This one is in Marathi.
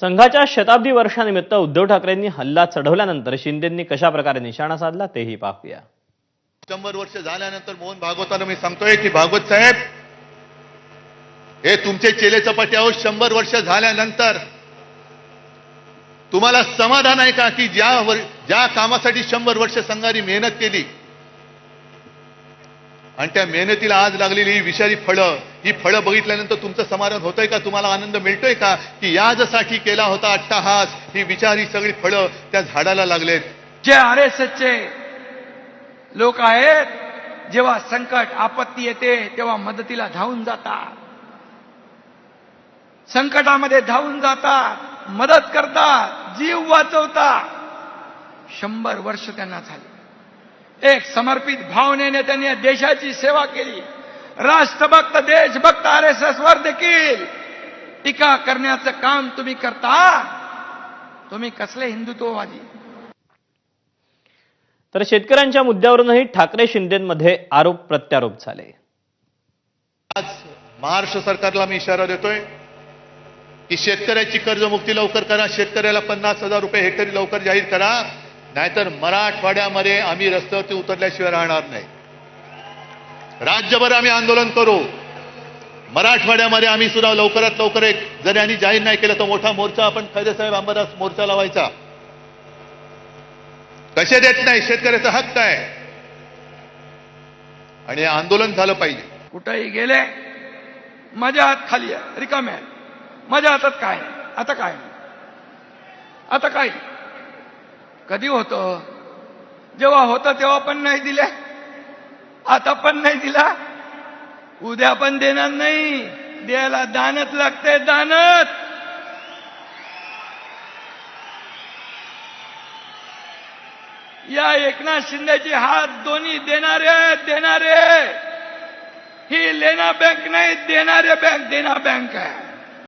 संघाच्या शताब्दी वर्षानिमित्त उद्धव ठाकरेंनी हल्ला चढवल्यानंतर शिंदेंनी कशा प्रकारे निशाणा साधला तेही पाहूया. शंभर वर्ष झाल्यानंतर मोहन भागवताला मी सांगतोय की भागवत साहेब हे तुमचे चेले चपाटी आहोत. शंभर वर्ष झाल्यानंतर तुम्हाला समाधान आहे का की ज्या ज्या कामासाठी शंभर वर्ष संघाने मेहनत केली आणि त्या मेहनतीला आज लागलेली ही विषारी फळं ही फळं बघितल्यानंतर तुमचं समाधान होतंय का? तुम्हाला आनंद मिळतोय का? की याजसाठी केला होता अट्टाहास ही विचारी सगळी फळं त्या झाडाला लागलेत. जे आर एस एसचे लोक आहेत जेव्हा संकट आपत्ती येते तेव्हा मदतीला धावून जातात. संकटामध्ये धावून जातात मदत करतात जीव वाचवतात. शंभर वर्ष त्यांना झाली. एक समर्पित भावनेने त्यांनी या देशाची सेवा केली. राष्ट्रभक्त देशभक्त आर एस एस वर देखील टीका करण्याचं काम तुम्ही करता. तुम्ही कसले हिंदुत्ववादी? तर शेतकऱ्यांच्या मुद्द्यावरूनही ठाकरे शिंदेमध्ये आरोप प्रत्यारोप झाले. आज महाराष्ट्र सरकारला मी इशारा देतोय की शेतकऱ्याची कर्जमुक्ती लवकर करा शेतकऱ्याला पन्नास हजार रुपये हेक्टरी लवकर जाहीर करा. नाहीतर मराठवाड्यामध्ये आम्ही रस्त्यावरती उतरल्याशिवाय राहणार नाही. राज्यभर आम्ही आंदोलन करू. मराठवाड्यामध्ये आम्ही सुद्धा लवकरात लवकर एक जर यांनी जाहीर नाही केलं तर मोठा मोर्चा आपण खैरेसाहेब अंबादास मोर्चा लावायचा. कसे देत नाही? शेतकऱ्याचा हक्क आहे. आणि आंदोलन झालं पाहिजे. कुठेही गेले माझ्या हात खाली आहे. रिकाम्या माझ्या हातात काय आता काय आता काय नाही. कधी होतं? जेव्हा होतं तेव्हा पण नाही दिले. आता पण नाही दिला. उद्या पण देणार नाही. द्यायला दानत लागते दानत या एकनाथ शिंदेची हात दोन्ही देणारे देणारे! ही लेना बँक नाही देणारे बँक देना बँक आहे.